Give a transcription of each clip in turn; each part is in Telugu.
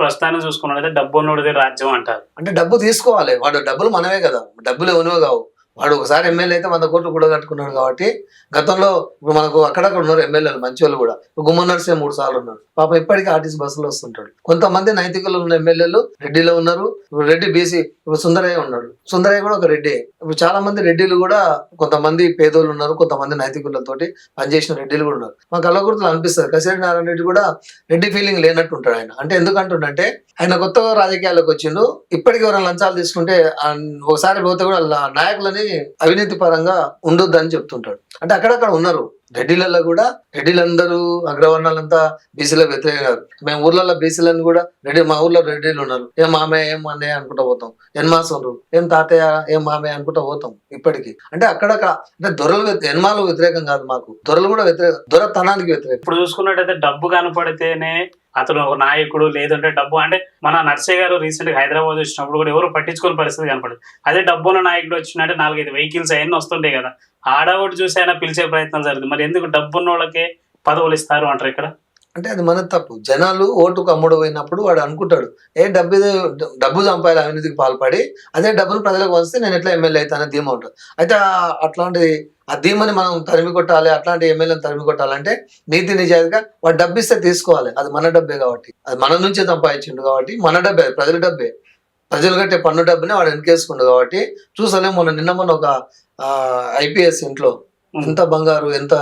ప్రస్తుతాన్ని చూసుకున్నట్లయితే డబ్బు ఉన్నోడిదే రాజ్యం అంటారు. అంటే డబ్బు తీసుకోవాలి. వాడు డబ్బులు మనమే కదా. డబ్బులు ఎవనివో కావు. వాడు ఒకసారి ఎమ్మెల్యే అయితే వంద కోట్లు కూడా కట్టుకున్నాడు కాబట్టి గతంలో ఇప్పుడు మనకు అక్కడక్కడ ఉన్నారు ఎమ్మెల్యేలు మంచి వాళ్ళు కూడా. గుమ్మ నర్సే మూడు సార్లు ఉన్నారు. పాప ఇప్పటికీ ఆర్టీసీ బస్సులో వస్తుంటాడు. కొంతమంది నైతికులు ఉన్న ఎమ్మెల్యేలు రెడ్డిలో ఉన్నారు. రెడ్డి బీసీ ఇప్పుడు సుందరయ్య ఉన్నాడు. సుందరయ్య కూడా ఒక రెడ్డి. ఇప్పుడు చాలా మంది రెడ్డిలు కూడా కొంతమంది పేదోళ్ళు ఉన్నారు కొంతమంది నైతికులతోటి పనిచేసిన రెడ్డిలు కూడా ఉన్నారు. మా కళ్ళగుర్తులు అనిపిస్తుంది. కసిరెడ్డి నారాయణ రెడ్డి కూడా రెడ్డి ఫీలింగ్ లేనట్టు ఉంటాడు ఆయన. అంటే ఎందుకంటుండంటే ఆయన కొత్తగా రాజకీయాల్లోకి వచ్చిండు. ఇప్పటికి ఎవరైనా లంచాలు తీసుకుంటే ఒకసారి పోతే కూడా నాయకులని అవినీతి పరంగా ఉండొద్దని చెప్తుంటాడు. అంటే అక్కడక్కడ ఉన్నారు. రెడ్డిలలో కూడా రెడ్డిలందరూ అగ్రవర్ణాలంతా బీసీల వ్యతిరేకారు మేము ఊర్లలో బీసీలను కూడా రెడ్డి మా ఊర్లో రెడ్డిలు ఉన్నారు. ఏం మామయ్య ఏం అన్నయ్య అనుకుంటా పోతాం. ఎన్మాసండ్రు ఏం తాతయ్య ఏం మామయ్య అనుకుంటా పోతాం ఇప్పటికి. అంటే అక్కడ అంటే దొరలు ఎన్మాలు వ్యతిరేకం కాదు మాకు. దొరలు కూడా వ్యతిరేక దొరతనానికి వ్యతిరేకం. ఇప్పుడు చూసుకున్నట్టయితే డబ్బు కనపడితేనే అతను ఒక నాయకుడు లేదంటే డబ్బు అంటే మన నర్సయ్య గారు రీసెంట్గా హైదరాబాద్ వచ్చినప్పుడు కూడా ఎవరు పట్టించుకునే పరిస్థితి కనపడదు. అదే డబ్బు ఉన్న నాయకుడు వచ్చినట్టే నాలుగైదు వెహికల్స్ అవన్నీ వస్తుంటాయి కదా. ఆడవాడు చూసి అయినా పిలిచే ప్రయత్నం జరుగుతుంది. మరి ఎందుకు డబ్బు ఉన్న వాళ్ళకే పదవులు ఇస్తారు అంటారు ఇక్కడ? అంటే అది మన తప్పు. జనాలు ఓటుకు అమ్ముడు పోయినప్పుడు వాడు అనుకుంటాడు ఏ డబ్బు డబ్బు సంపాదాలి అవినీతికి పాల్పడి అదే డబ్బును ప్రజలకు వస్తే నేను ఎట్లా ఎమ్మెల్యే అవుతానే ధీమా ఉంటుంది. అయితే అట్లాంటి ఆ ధీమని మనం తరిమి కొట్టాలి అట్లాంటి ఎమ్మెల్యేని తరిమి కొట్టాలంటే నీతి నిజాయితీగా వాడు డబ్బు ఇస్తే తీసుకోవాలి. అది మన డబ్బే కాబట్టి. అది మన నుంచే సంపాదించిండు కాబట్టి మన డబ్బే ప్రజల డబ్బే. ప్రజలు కట్టే పన్ను డబ్బుని వాడు వెనకేసుకుండు కాబట్టి చూసలే మొన్న నిన్న మొన్న ఒక ఐపీఎస్ ఇంట్లో ఎంత బంగారు ఎంత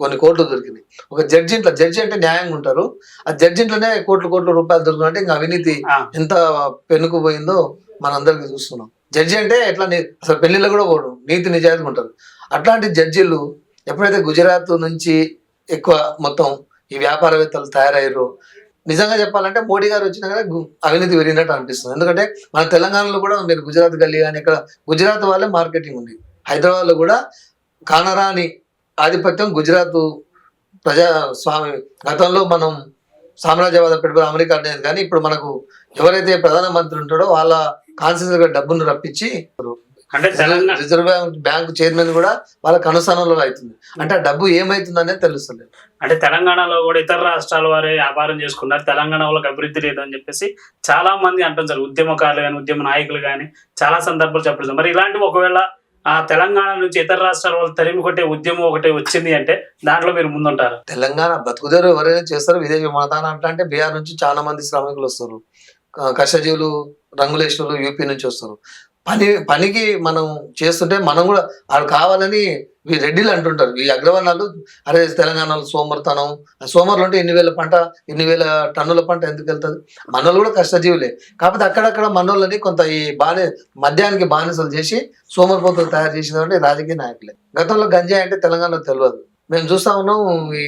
కొన్ని కోట్లు దొరికినాయి. ఒక జడ్జి ఇంట్లో జడ్జి అంటే న్యాయంగా ఉంటారు. ఆ జడ్జి ఇంట్లోనే కోట్లు కోట్ల రూపాయలు దొరికినట్టే ఇంకా అవినీతి. ఎంత పెనుకు పోయిందో మనందరికీ చూస్తున్నాం. జడ్జి అంటే ఎట్లా అసలు పెళ్ళిలో కూడా పోడు నీతి నిజాయితీగా ఉంటారు. అట్లాంటి జడ్జిలు ఎప్పుడైతే గుజరాత్ నుంచి ఎక్కువ మొత్తం ఈ వ్యాపారవేత్తలు తయారయ్యారో నిజంగా చెప్పాలంటే మోడీ గారు వచ్చినా కానీ అవినీతి పెరిగినట్టు అనిపిస్తుంది. ఎందుకంటే మన తెలంగాణలో కూడా మీరు గుజరాత్ గల్లీ కానీ ఇక్కడ గుజరాత్ వాళ్ళే మార్కెటింగ్ ఉంది. హైదరాబాద్లో కూడా కానరాని ఆధిపత్యం గుజరాత్ ప్రజా స్వామి గతంలో మనం సామ్రాజ్యవాద పెట్టుబడి అమెరికా అనేది కానీ ఇప్పుడు మనకు ఎవరైతే ప్రధానమంత్రి ఉంటాడో వాళ్ళ కాన్సెన్స్ డబ్బును రప్పించి అంటే రిజర్వ్ బ్యాంక్ బ్యాంక్ చైర్మన్ కూడా వాళ్ళకి అనుసరణలో అవుతుంది. అంటే ఆ డబ్బు ఏమైతుంది అనేది తెలుస్తుంది అంటే తెలంగాణలో కూడా ఇతర రాష్ట్రాల వారే వ్యాపారం చేసుకున్నారు. తెలంగాణ వాళ్ళకి అభివృద్ధి లేదు అని చెప్పేసి చాలా మంది అంటుంటారు. ఉద్యమకారులు కానీ ఉద్యమ నాయకులు కానీ చాలా సందర్భాలు చెప్పడం మరి ఇలాంటివి ఒకవేళ ఆ తెలంగాణ నుంచి ఇతర రాష్ట్రాల వాళ్ళు తరిమి కొట్టే ఉద్యమం ఒకటి వచ్చింది అంటే దాంట్లో మీరు ముందుంటారు. తెలంగాణ బతుకుదేరు ఎవరైనా చేస్తారు విదేశీ మతాన అంటే బీహార్ నుంచి చాలా మంది శ్రామికులు వస్తారు. కషజీవులు కష్టజీవులు రంగులేశ్వరులు యూపీ నుంచి వస్తారు. పని పనికి మనం చేస్తుంటే మనం కూడా వాళ్ళు కావాలని ఈ రెడ్డిలు అంటుంటారు. ఈ అగ్రవర్ణాలు అరే తెలంగాణలో సోమర్తనం సోమర్లు ఉంటే అంటే ఎన్ని వేల పంట ఎన్ని వేల టన్నుల పంట ఎందుకు వెళ్తుంది? మనోళ్ళు కూడా కష్టజీవులే. కాకపోతే అక్కడక్కడ మనోళ్ళని కొంత ఈ బాని మద్యానికి బానిసలు చేసి సోమరిపోతులు తయారు చేసిన రాజకీయ నాయకులే. గతంలో గంజాయి అంటే తెలంగాణలో తెలియదు మేము చూస్తా ఉన్నాం ఈ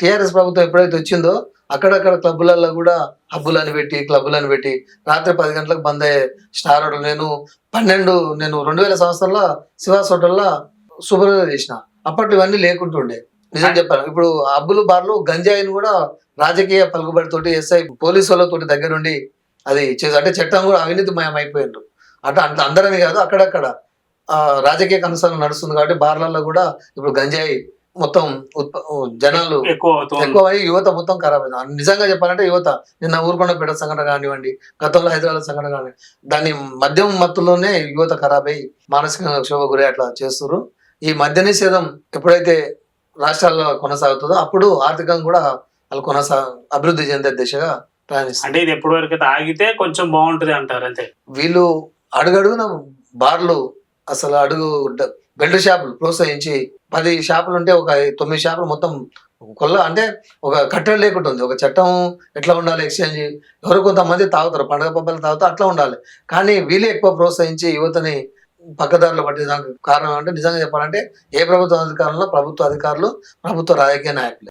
టిఆర్ఎస్ ప్రభుత్వం ఎప్పుడైతే వచ్చిందో అక్కడక్కడ క్లబ్బులలో కూడా హబ్బులని పెట్టి క్లబ్బులను పెట్టి రాత్రి పది గంటలకు బంద్ అయ్యే స్టార్ హోటల్ నేను పన్నెండు నేను రెండు వేల సంవత్సరంలో శివాస్ హోటల్లో శుభ్రత చేసిన. అప్పట్లో ఇవన్నీ లేకుంటుండే. నిజం చెప్పాను ఇప్పుడు అబ్బులు బార్లు గంజాయిని కూడా రాజకీయ పలుకుబడితోటి ఎస్ఐ పోలీసు వాళ్ళతోటి దగ్గరుండి అది చేసి అంటే చట్టం కూడా అవినీతిమయం అయిపోయిండ్రు. అంటే అంత అందరని కాదు అక్కడక్కడ రాజకీయ కనుసరణ నడుస్తుంది కాబట్టి బార్లలో కూడా ఇప్పుడు గంజాయి మొత్తం జనాలు ఎక్కువ యువత మొత్తం ఖరాబ్ అయింది. నిజంగా చెప్పాలంటే యువత నిన్న ఊరుకొండపేట సంఘటన కానివ్వండి గతంలో హైదరాబాద్ సంఘటన కానివ్వండి దాని మద్యం మత్తులోనే యువత ఖరాబ్ అయ్యి మానసిక క్షోభ గురి అట్లా చేస్తారు ఈ మద్య నిషేధం ఎప్పుడైతే రాష్ట్రాల్లో కొనసాగుతుందో అప్పుడు ఆర్థికంగా కూడా వాళ్ళు కొనసా అభివృద్ధి చెందే దిశగా ప్రయాణిస్తారు అంటే ఇది ఎప్పటి వరకు అయితే ఆగితే కొంచెం బాగుంటది అంటారు అంతే. వీళ్ళు అడుగడుగున బార్లు అసలు అడుగు బెల్ట్ షాపులు ప్రోత్సహించి పది షాపులు ఉంటే ఒక తొమ్మిది షాపులు మొత్తం కొల్ల అంటే ఒక కట్టడి లేకుండా ఉంది ఒక చట్టం ఎట్లా ఉండాలి ఎక్స్చేంజ్? ఎవరు కొంతమంది తాగుతారు పండగ పబ్బలు తాగుతారు అట్లా ఉండాలి. కానీ వీళ్ళు ఎక్కువ ప్రోత్సహించి యువతని పక్కదారులు పట్టేదానికి కారణం అంటే నిజంగా చెప్పాలంటే ఏ ప్రభుత్వ అధికారంలో ప్రభుత్వ అధికారులు ప్రభుత్వ రాజకీయ నాయకులు.